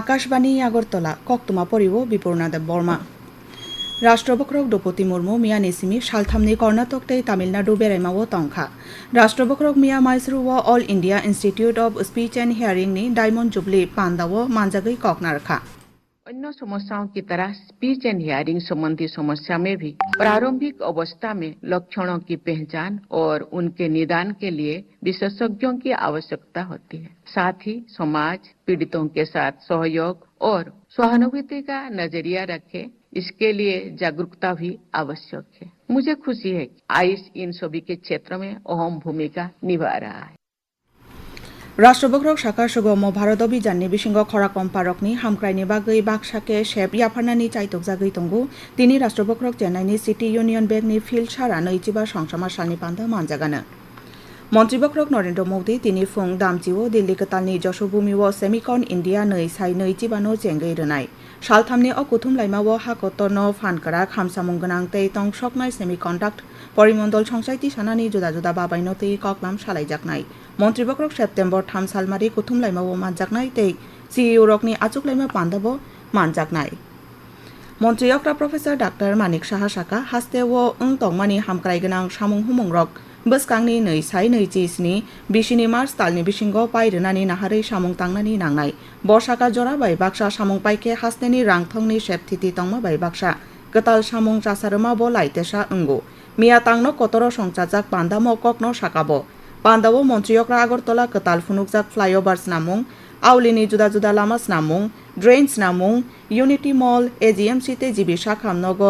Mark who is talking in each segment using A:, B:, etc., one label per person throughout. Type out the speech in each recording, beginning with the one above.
A: আকাশবাণী, আগরতলা, কক্তমা, পরিব বিপূর্ণাদেব বর্মা। রাষ্ট্রবক্রক দ্রৌপদী মুর্মু, মিয়া নেসিমি সালথামনি কর্ণাটক তে তামিলনাডু বেড়াইমা ও তংখা। রাষ্ট্রবক্রক মিয়া মাইসরু ও all India institute of speech and hearing নি, ডায়মন্ড জুবলি পান্দাও মানজাগৈ ককনারখা।
B: अन्य समस्याओं
C: की तरह स्पीच
B: एंड हियरिंग संबंधी समस्या में भी
C: प्रारंभिक अवस्था
B: में लक्षणों की पहचान
C: और उनके निदान
B: के लिए विशेषज्ञों की आवश्यकता होती है। साथ ही समाज, पीड़ितों के साथ सहयोग और सहानुभूति का नज़रिया रखे, इसके लिए जागरूकता भी आवश्यक
C: है। मुझे
B: खुशी है कि
C: आयुष इन सभी के क्षेत्र में अहम भूमिका
B: निभा रहा
C: है।
A: राष्ट्रबक्रक साखा सुगम भारत अभियाननि बिसिंग खरा कम्पारकनि हामक्रायनि बागै बाक्साके शेप याफानानि चाइतकजागै तंगु तिनि राष्ट्रबक्रक चेन्नाइनि सिटी इउनियन बेंकनि फिल्ड सारा नैजिबा संसामा सालनि पान्दा मानजागानो মন্ত্রীবক্রক নরেন্দ্র মোদী তিনি ফুং দামচিও দিল্লি কাতালনি যশোভূমিও সেমিকন ইন্ডিয়া नै সাই नैजिबानो जेंगै रोनाय सालथामनि अ कुथुम लाइमाओ हाकतनो फानकरा खामसामुं गोनां तै तं सकनाय सेमिकन्डाक्ट परिमण्डल संसाइति सानानि जुदा जुदा बाबायनो तै कक्लाम सालायजाकनाय मन्त्रीबक्रक सेप्टेम्बर थाम सालमारि कुथुम लाइमाओ मानजाकनाय तै सिइउरकनि आचुक लाइमा पान्दाबो मानजाकनाय मन्त्रीयकरा प्रफेसर डाक्टर मानिक साहा साका हास्तेओ ओं तंमानि हामक्राय गोनां सामुं हुमुंरक बोसकांनि नै साय नैजिस्नि बिसिनि मार्च तालनि बिसिंग पायरोनानि नाहारै सामुं तांनानि नांनाय बर्षाका जरा बाय बाक्सा सामुं पाइके हास्तेनि रांथंनि सेपथिति तंमा बाय बाक्सा गताल सामुं चासारोमा बो लाइतेसा अंगो মিয়া তাংনো কতর সংসারজাক পান্দামো ককনো সাকাবো পান্দাবো মন্ত্রীয়করা আগরতলা কতাল ফুনুক ফুনুকজাক ফ্লাইওভার স্নামুং আউলিনি জুদা জুদা লামা স্নামুং drain স্নামুং unity mall A G M সিতে জিবি সাখামনগ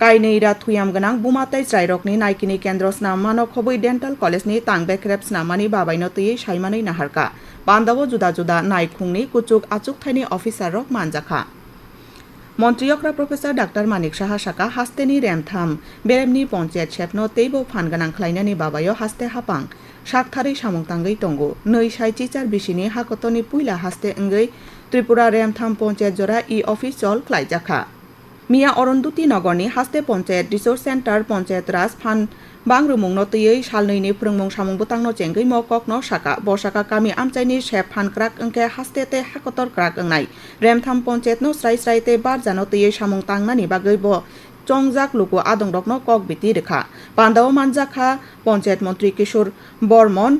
A: কাইনেইরা থুয়াম গনাং বুমাতাই চাইরকনি নাইকিনি কেন্দ্র স্নামানো খবই ডেন্টাল কলেজনি তাংবেক্রেপ স্নামানি বাবাইনো তুই সাইমানি নাহারকা পান্ডাবো জুদা জুদা নাইখুংনি কুচুক আচুক থাইনি অফিসার রক মানজাখা মন্ত্রিয়করা প্রফেসর ডাক্তার মানিক সাহা সাকা হাস্তেনি র্যামথাম বেরেমনি পঞ্চায়েত সেপন তেইব ফানগানাংখ্লাইনানি বাবায় হাস্তে হাপাং সাকথারি সামংতাঙ্গই তঙ্গো নৈ সাইচিচার বিশিনি হাকতনি পুইলা হাস্তে অঙ্গই ত্রিপুরা র্যামথাম পঞ্চায়েত জোড়া ই অফিস চল খ্লাইজাখা মিয়া অরন্দুতি নগরনি হাস্তে পঞ্চায়েত রিসোর্স সেন্টার পঞ্চায়েত রাজ ফান bang rumung no tiyei shalnei ni phurungmong samung butang no chengei mo kok no saka bo saka kami amchai ni shep phan krak angke haste te hakotor krak angnai rem tham ponchet no srai srai te bar jano tiyei samung tangna ni bagei bo চংজাক লুকু আদংরকন কক বিতি রেখা পান্দাও মানজাখা পঞ্চায়েত মন্ত্রী কিশোর বর্মন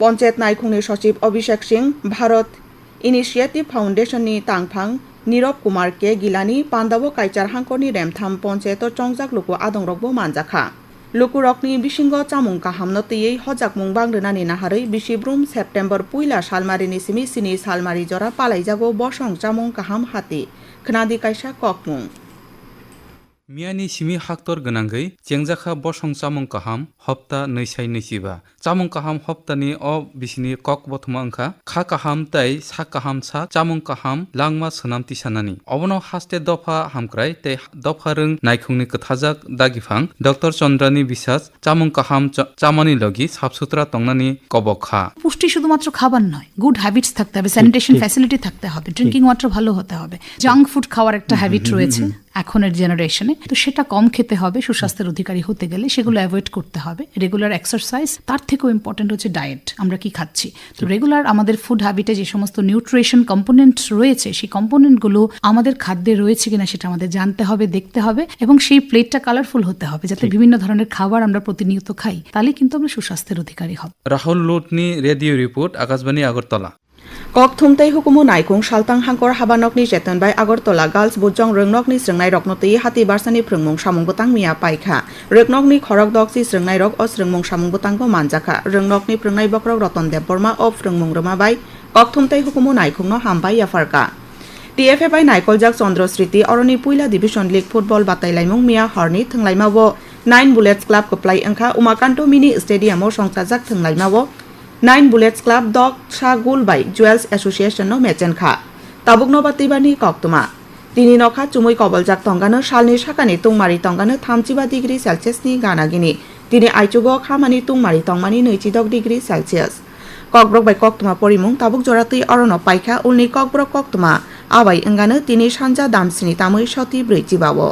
A: পঞ্চায়েত নাইখুংনি সচিব অভিষেক সিং ভারত ইনিশিয়েটিভ ফাউন্ডেশননি তাংফাং নীরব কুমারকে গিলানি পান্দাবো কাইচার হাঙ্কনি রেমথাম পঞ্চায়েত চংজাক লুকু আদংরকব মানজাখা लोकरकनि बिसिंग चामुंका हामनो तैयै हजाक मुंबां रोनानि नाहारै बिसिब्रुम सेप्टेम्बर पुइला सालमारिनि सिमि सिनि सालमारि जरा पालाइजागो बसं चामुं काहाम हाते खोनादि काइसा ककमुं
D: মিয়ানি সিমি হাক্তর গনাঙ্গই চেংজাখা বসং চামং কাহাম হপ্তা নৈসাই নৈসিবা চামং কাহাম হপ্তানি অ বিসিনি কক বথমা অংখা খা কাহাম তাই সা কাহাম সা চামং কাহাম লাংমা সোনামতি সানানি অবনও হাস্তে দফা হামক্রাই তাই দফা রং নাইখুংনি কথাজাক দাগিফাং ডক্টর চন্দ্রানি বিশ্বাস চামং কাহাম চামানি লগি সাফসুতরা তংনানি কবখা
E: পুষ্টি শুধুমাত্র খাবার নয় গুড হ্যাবিটস থাকতে হবে স্যানিটেশন ফ্যাসিলিটি থাকতে হবে ড্রিঙ্কিং ওয়াটার ভালো হতে হবে জাঙ্ক ফুড খাওয়ার একটা হ্যাবিট রয়েছে। এখনের জেনারেশনে তো সেটা কম খেতে হবে সুস্বাস্থ্যের অধিকারী হতে গেলে সেগুলো অ্যাভয়েড করতে হবে। রেগুলার এক্সারসাইজ তার থেকেও ইম্পর্টেন্ট হচ্ছে ডায়েট আমরা কি খাচ্ছি? তো রেগুলার আমাদের ফুড হ্যাবিটে যে সমস্ত নিউট্রিশন কম্পোনেন্ট রয়েছে সেই কম্পোনেন্টগুলো আমাদের খাদ্যে রয়েছে কিনা সেটা আমাদের জানতে হবে দেখতে হবে এবং সেই প্লেটটা কালারফুল হতে হবে যাতে বিভিন্ন ধরনের খাবার আমরা প্রতিনিয়ত খাই তাহলে কিন্তু আমরা সুস্বাস্থ্যের অধিকারী হব।
D: রাহুল লোটনি রেডিও রিপোর্ট আকাশবাণী আগরতলা।
A: কক থুমতাই হুকুমু নাইকুং সালতাং হাঙ্কর জেতন বাই আগরতলা গার্লস বুজং রংনক নি রংনকনি রক রকনতি হাতি বার্সানি প্রংমুং সামুংবতাং মিয়া পাইখা। রংনক নি খরক দকসি স্রংনাই রক অস্রংমুং গো মানজাখা রংনক নি ফ্রংনাই বক্রক রতন দেব বর্মা অ ফ্রংমং রমা বাই কক থুমতাই হুকুমু নাইকুং নো হাম বাই ইয়াফারকা টিএফএ বাই নাইকল জাক চন্দ্র স্মৃতি অরনি পুইলা ডিভিশন লীগ ফুটবল বাতাই বাতাইলাইমুং মিয়া হরনি থংলাইমাবো নাইন বুলেটস ক্লাব কপ্লাই অংখা উমাকান্ত মিনি স্টেডিয়ামও সংসাজাক থংলাইমাবো নাইন નાઇન બુલેટ્સ ક્લબ દોક શા ગોલબાઈ જ્વેલ્સ એસોસિએશનનો মেচেন খা তাবুক બત્તીબાની કોક્તમાં তিনি নখা চুমুই কবলজাক তঙ্গানো শালনি শাকানি তুংমারি তঙ্গানো থামচিবা ডিগ্রি সেলসিয়াস সেলসিয়াসনি গানাগিনি তিনি আইচুগ খামানি তুংমারি তংমানি নৈচিদক ডিগ্রি সেলসিয়াস ককব্রক বাই কক্তমা পরিমুং তাবুক জরাতি অরণ পাইখা উলনি ককব্রক কক্তমা আবাই এঙ্গানো তিনি সানজা দামসিনি তামুই সতী ব্রৈচিবাও